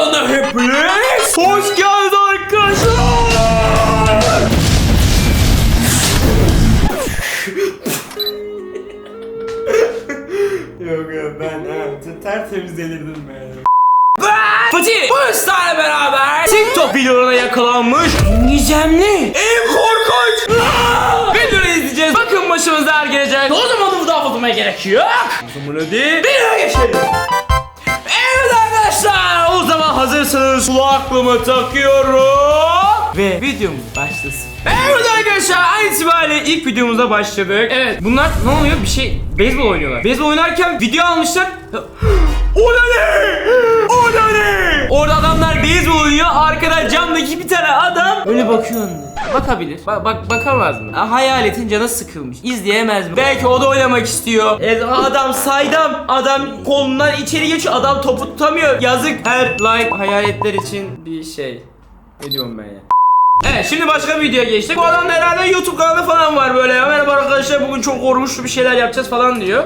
kanalına hepiniz hoş geldiniz arkadaşlar. Yok yok ben evet, tertemiz delirdim ben. Fatih bu üstadla beraber TikTok videolarına yakalanmış gizemli en korkunç videoları izleyeceğiz. Bakın başımıza her gelecek. O zaman bunu daha fazla yok. O zaman hadi videoya geçelim. Hazırsanız kulaklığımı takıyorum. Ve videomuz başlasın. Evet arkadaşlar an itibariyle ilk videomuza başladık. Evet bunlar ne oluyor bir şey beyzbol oynuyorlar. Beyzbol oynarken video almışlar. O da ne? O da ne? Orada adamlar beyzbol oynuyor. Arkada camdaki bir tane adam öyle bakıyor. Bakabilir. Bak, bak bakamaz mı? Ha, Hayaletin canı sıkılmış. İzleyemez mi? Belki o da oynamak istiyor. E, adam saydam. Adam kolundan içeri geçiyor. Adam topu tutamıyor. Yazık. Her like hayaletler için bir şey. Ne diyorum ben ya? Evet şimdi başka bir videoya geçtik. Bu adam da herhalde YouTube kanalı falan var böyle ya. Merhaba arkadaşlar bugün çok korkunçlu bir şeyler yapacağız falan diyor.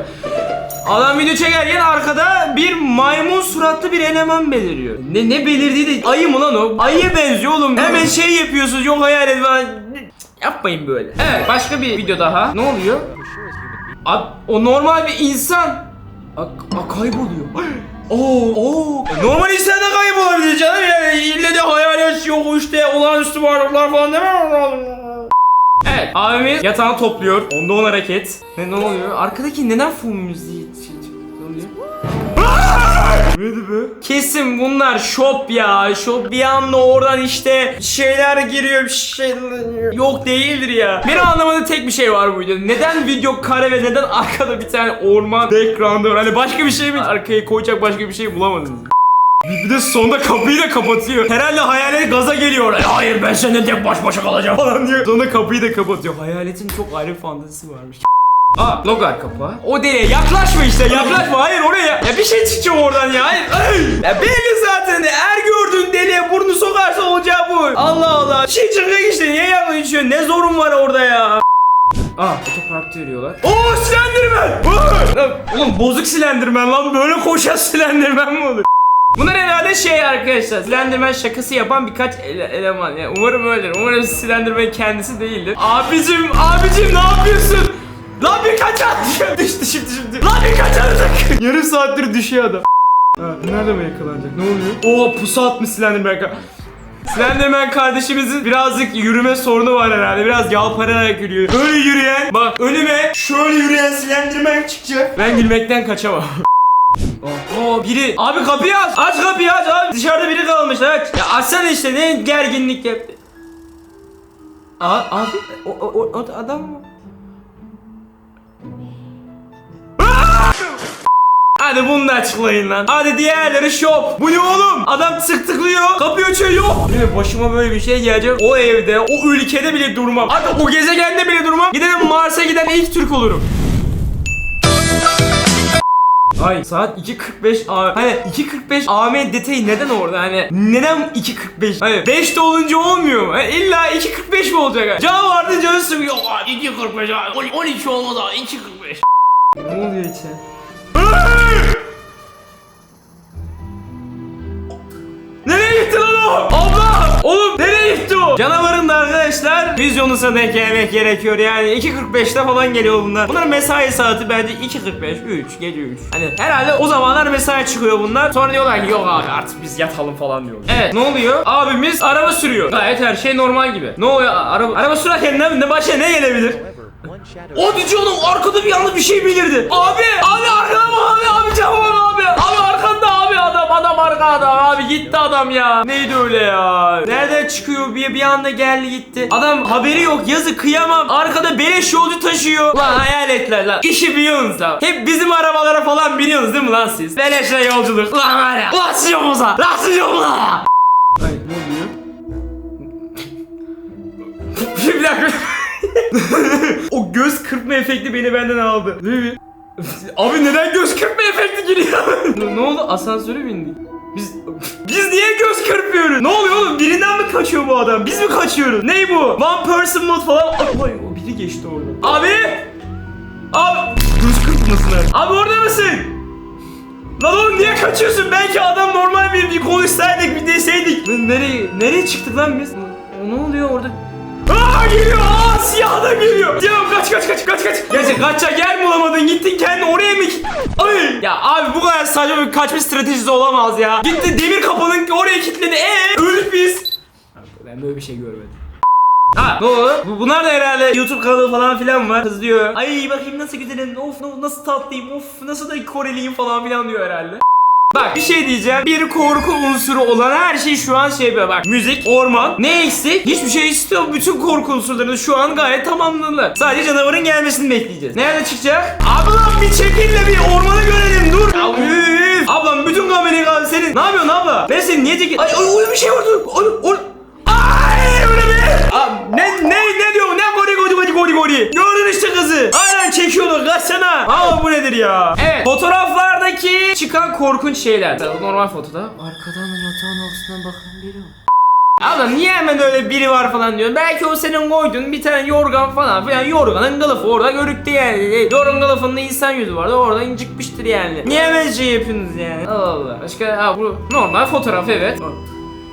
Adam video çekerken arkada bir maymun suratlı bir eleman beliriyor. Ne ne belirdiği de ayı mı lan o? Ayıya benziyor oğlum. Hemen şey yapıyorsunuz yok hayal et falan. Yapmayın böyle. Evet başka bir video daha. Ne oluyor? Abi, o normal bir insan. A, a kayboluyor. Oo, oo. Normal insan da kaybolabilir canım yani. İlle de hayalet yok işte olağanüstü varlıklar falan demem lazım. Evet abimiz yatağını topluyor. Onda on hareket. Ne ne oluyor? Arkadaki neden fon müziği? Neydi be? Kesin bunlar shop ya. Shop bir anda oradan işte şeyler giriyor bir şeyler. Yok değildir ya. Benim anlamadığım tek bir şey var bu videoda. Neden video kare ve neden arkada bir tane orman background'ı var? Hani başka bir şey mi? Arkaya koyacak başka bir şey bulamadınız. Bir de sonunda kapıyı da kapatıyor. Herhalde hayalet gaza geliyor. "E, hayır ben seninle tek baş başa kalacağım falan diyor. Sonra kapıyı da kapatıyor. Hayaletin çok ayrı bir fantezisi varmış. Aa logar kapağı. O deliğe yaklaşma işte yaklaşma. Hayır oraya. Ya bir şey çıkacak oradan ya. Hayır. Ay! Ya belli zaten. Her gördüğün deliğe burnu sokarsa olacağı bu. Allah Allah. Şey çıkacak işte. Niye yaklaşıyorsun? Ne zorun var orada ya? Aa otoparkta yürüyorlar. Oo silendirmen. Oğlum bozuk silendirmen lan. Böyle koşan silendirmen mi olur? Bunlar herhalde şey arkadaşlar Slenderman şakası yapan birkaç ele- eleman yani umarım öyledir umarım Slenderman kendisi değildir Abicim abicim ne yapıyorsun Lan birkaç at düştü şimdi şimdi. Lan birkaç at Yarım saattir düşüyor adam. Ha, Nerede mi yakalanacak? Ne oluyor? Oo pusu atmış Slenderman Slenderman kardeşimizin birazcık yürüme sorunu var herhalde. Biraz yalpararak yürüyor. Böyle yürüyen, bak önüme şöyle yürüyen Slenderman çıkacak. Ben gülmekten kaçamam. Oo biri abi kapıyı aç. Aç kapıyı aç abi. Dışarıda biri kalmış aç. Ya açsana işte ne gerginlik yaptı. Abi o, o, o adam mı Hadi bunu da açıklayın lan. Hadi diğerleri şop. Bu ne oğlum? Adam tık tıklıyor. Kapıyı açıyor yok. Değil? Başıma böyle bir şey gelecek. O evde, o ülkede bile durmam. Hadi o gezegende bile durmam. Gidelim Mars'a giden ilk Türk olurum. Ay saat 2.45 A Hani 2.45 AM detayı neden orada hani neden 2.45 Hani 5'te olunca olmuyor mu? Hani illa 2.45 mi olacak? Can vardı canı sıkıyor. Aa, 2.45 abi. 12 olmadı abi 2.45 Ne oluyor içe? O? Canavarın da arkadaşlar vizyonuna denk gelmek gerekiyor yani 2.45'te falan geliyor bunlar. Bunların mesai saati bence 2.45, 3, gece 3. Hani herhalde o zamanlar mesai çıkıyor bunlar. Sonra diyorlar ki yok abi artık biz yatalım falan diyorlar. Evet ne oluyor? Abimiz araba sürüyor. Gayet her şey normal gibi. Ne oluyor? Araba, araba sürerken ne, ne başına ne gelebilir? O diyorsun arkada bir anda bir şey belirdi. Abi, abi? Adam, adam abi gitti adam ya. Neydi öyle ya? Nereden çıkıyor bir bir anda geldi gitti. Adam haberi yok yazı kıyamam. Arkada beleş yolcu taşıyor. Lan hayaletler lan. İşi biliyorsunuz lan. Hep bizim arabalara falan biniyorsunuz değil mi lan siz? Beleşle yolculuk. Lan ya. Lan muza? Lan muza? Ay ne oluyor? bir dakika. o göz kırpma efekti beni benden aldı. Değil mi? Abi neden göz kırpma efekti giriyor? ne, oldu? Asansöre bindik. Biz biz niye göz kırpıyoruz? Ne oluyor oğlum? Birinden mi kaçıyor bu adam? Biz mi kaçıyoruz? Ney bu? One person mod falan. Ay o biri geçti orada. Abi! Abi! Göz kırpmasın abi. Orada mısın? Lan oğlum niye kaçıyorsun? Belki adam normal bir, bir konuşsaydık bir deseydik. Nereye, nereye çıktık lan biz? O ne oluyor orada? Aa geliyor! Aa siyah adam geliyor! Siyah kaç kaç kaç kaç kaç! Gerçi kaçacak yer bulamadın gittin kendin oraya mı? Ay! Ya abi bu kadar saçma bir kaçma stratejisi olamaz ya. Gitti demir kapının oraya kilitledi. Ee öldük biz. Ben böyle bir şey görmedim. Ha ne oldu? Bu, bunlar da herhalde YouTube kanalı falan filan var. Kız diyor. Ay bakayım nasıl güzelim. Of nasıl tatlıyım. Of nasıl da Koreliyim falan filan diyor herhalde. Bak bir şey diyeceğim. Bir korku unsuru olan her şey şu an şey böyle bak. Müzik, orman. Ne eksik? Hiçbir şey istiyor. Bütün korku unsurlarını şu an gayet tamamladılar. Sadece canavarın gelmesini bekleyeceğiz. Nerede çıkacak? Ablam bir çekil de bir ormanı görelim. Dur. Ya, üf. Ablam bütün kamerayı kaldı senin. Ne yapıyorsun abla? Ben seni niye çekil? Ay, ay öyle bir şey. Ay, ay. Ay gori? Gördün işte kızı. Aynen çekiyorlar kaçsana. Ama bu nedir ya? Evet. Fotoğraflardaki çıkan korkunç şeyler. Normal fotoda. Arkadan yatağın altından bakan biri var. Abla niye hemen öyle biri var falan diyor. Belki o senin koyduğun bir tane yorgan falan filan. Yorganın kılıfı orada görüktü yani. Yorgan kılıfında insan yüzü vardı. Oradan çıkmıştır yani. Niye hemen şey yapıyorsunuz yani? Allah Allah. Başka ha, bu normal fotoğraf evet.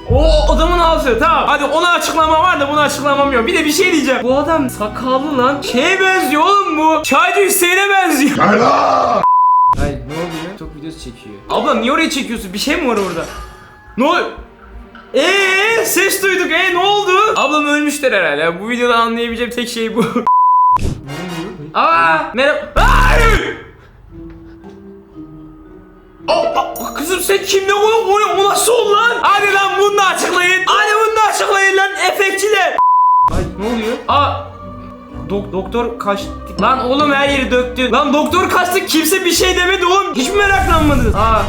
O adamın altı tamam. Hadi ona açıklama var da buna açıklamam yok. Bir de bir şey diyeceğim. Bu adam sakallı lan. Şeye benziyor oğlum bu. Çaycı Hüseyin'e benziyor. Ay ne oluyor? Çok videosu çekiyor. Abla niye oraya çekiyorsun? Bir şey mi var orada? Ne oluyor? Eee ses duyduk. Ee ne oldu? Ablam ölmüşler herhalde. Bu videoda anlayabileceğim tek şey bu. Aa merhaba. Ay! Aa, kızım sen kimle koyun o, o ne oluyor? Aa Dok doktor kaçtı. Lan oğlum her yeri döktü. Lan doktor kaçtı kimse bir şey demedi oğlum. Hiç mi meraklanmadınız? Aa.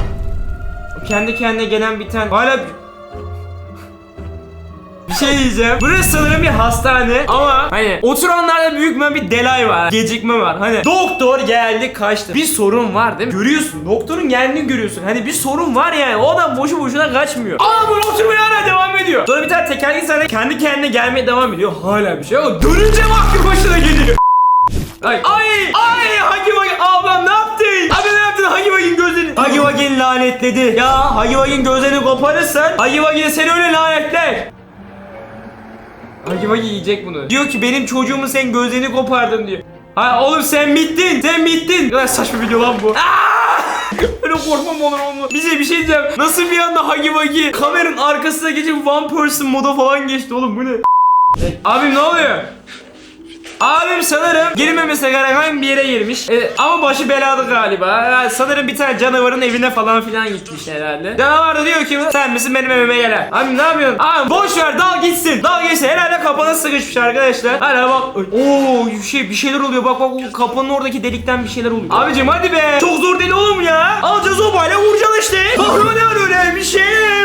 Kendi kendine gelen bir tane. Hala bir şey diyeceğim. Burası sanırım bir hastane ama hani oturanlarda büyük bir delay var. Gecikme var. Hani doktor geldi kaçtı. Bir sorun var değil mi? Görüyorsun. Doktorun geldiğini görüyorsun. Hani bir sorun var yani. O adam boşu boşuna kaçmıyor. Ama bunu oturmaya hala devam ediyor. Sonra bir tane tekerlekli sahne kendi kendine gelmeye devam ediyor. Hala bir şey yok. Dönünce vakti başına geliyor. Ay ay ay Hagi Wagi ablam ne yaptın? Abi ne yaptın Hagi Wagi'nin gözlerini? Hagi Wagi'nin lanetledi. Ya Hagi Wagi'nin gözlerini koparırsan Hagi Wagi seni öyle lanetler. Hagi yiyecek bunu. Diyor ki benim çocuğumun sen gözlerini kopardın diyor. Ha oğlum sen bittin. Sen bittin. Ne kadar saçma video lan bu. Aa! Öyle korkmam olur mu? Bize bir şey diyeceğim. Nasıl bir anda Hagi Wagi kameranın arkasına geçip one person moda falan geçti oğlum bu ne? Abim ne oluyor? Abim sanırım girmemesi gereken bir yere girmiş. E, ama başı belada galiba. Yani sanırım bir tane canavarın evine falan filan gitmiş herhalde. Canavar da diyor ki sen misin benim evime gelen. Abim ne yapıyorsun? Abi boş ver dal gitsin. Dal gitsin. Herhalde kapana sıkışmış arkadaşlar. Hala bak. Oo bir şey bir şeyler oluyor. Bak bak o kapının oradaki delikten bir şeyler oluyor. Abicim hadi be. Çok zor değil oğlum ya. Alacağız obayla vuracağız işte. Bakma ne var öyle bir şey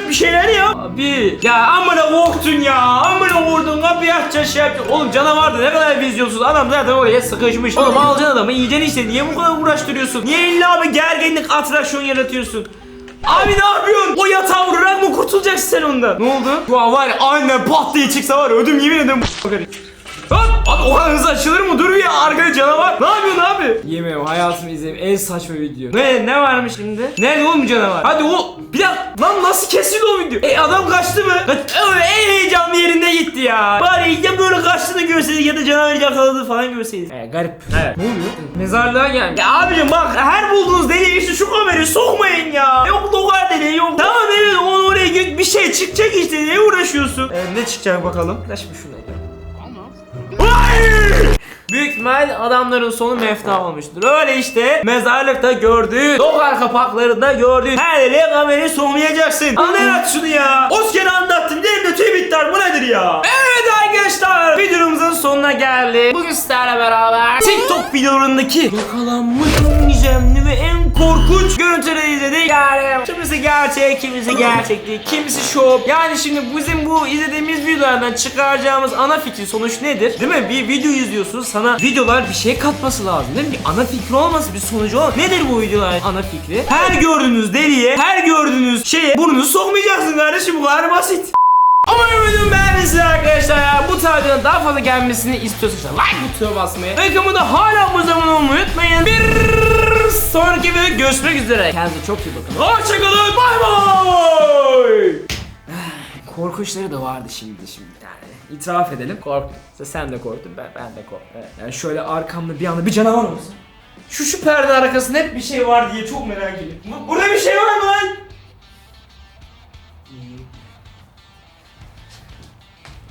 bir şeyler yap. Abi ya amına korktun ya. Amına vurdun kapıyı açacağız şey yapacaksın. Oğlum canavardı ne kadar vizyonsuz. Adam zaten oraya sıkışmış. Oğlum alacaksın adamı yiyeceksin işte. Niye bu kadar uğraştırıyorsun? Niye illa bir gerginlik atraksiyon yaratıyorsun? Abi ne yapıyorsun? O yatağı vurarak mı kurtulacaksın sen ondan? Ne oldu? An var ya aynen pat diye çıksa var ya ödüm yemin ederim bakarım. Hop! Abi o kadar hızlı açılır mı? Dur bir arkada canavar. Ne yapıyorsun abi? Yemiyorum hayatımı izleyeyim en saçma video. Ne ne varmış şimdi? Nerede oğlum canavar? Hadi o bir dakika lan nasıl kesildi o video? E adam kaçtı mı? Kaç, en heyecanlı yerinde gitti ya. Bari ya böyle kaçtığını görseydik ya da canavarı yakaladı falan görseydik. E garip. Evet. Ne oluyor? Mezarlığa gelmiş. Ya abicim bak her bulduğunuz deliğe işte şu kamerayı sokmayın ya. Yok dokar deliği yok. Tamam evet onu oraya git bir şey çıkacak işte niye uğraşıyorsun? E, ne çıkacak bakalım? Kaçma şuna ya. Büyük ihtimal adamların sonu mefta olmuştur. Öyle işte mezarlıkta gördüğün, dokar kapaklarında gördüğün her deliğe kamerayı sonlayacaksın. Anlayın artık şunu ya. Os kere anlattım. Dilimde tüy bitti bu nedir ya? Evet arkadaşlar videomuzun sonuna geldik. Bugün sizlerle beraber TikTok videolarındaki yakalanmış en gizemli ve en korkunç görüntüleri izledik. Yani kimisi gerçek, kimisi gerçek değil, kimisi şov. Yani şimdi bizim bu izlediğimiz videolardan çıkaracağımız ana fikir sonuç nedir? Değil mi? Bir video izliyorsunuz sana videolar bir şey katması lazım değil mi? Bir ana fikri olması, bir sonucu olması. Nedir bu videoların ana fikri? Her gördüğünüz deliğe, her gördüğünüz şeye burnunu sokmayacaksın kardeşim bu kadar basit. Umarım videomu beğenmişsiniz arkadaşlar ya. Bu tarz videoların daha fazla gelmesini istiyorsanız like butonuna basmayı ve kanalımda hala zaman olmayı unutmayın. Bir Sonraki videoda görüşmek üzere. Kendinize çok iyi bakın. Hoşçakalın. Bay bay. Korku işleri de vardı şimdi şimdi. Yani itiraf edelim. Korktum. Sen de korktun ben, ben de korktum. Evet. Yani şöyle arkamda bir anda bir canavar olsun. Şu şu perde arkasında hep bir şey var diye çok merak ediyorum. Burada bir şey var mı lan?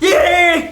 Yeah!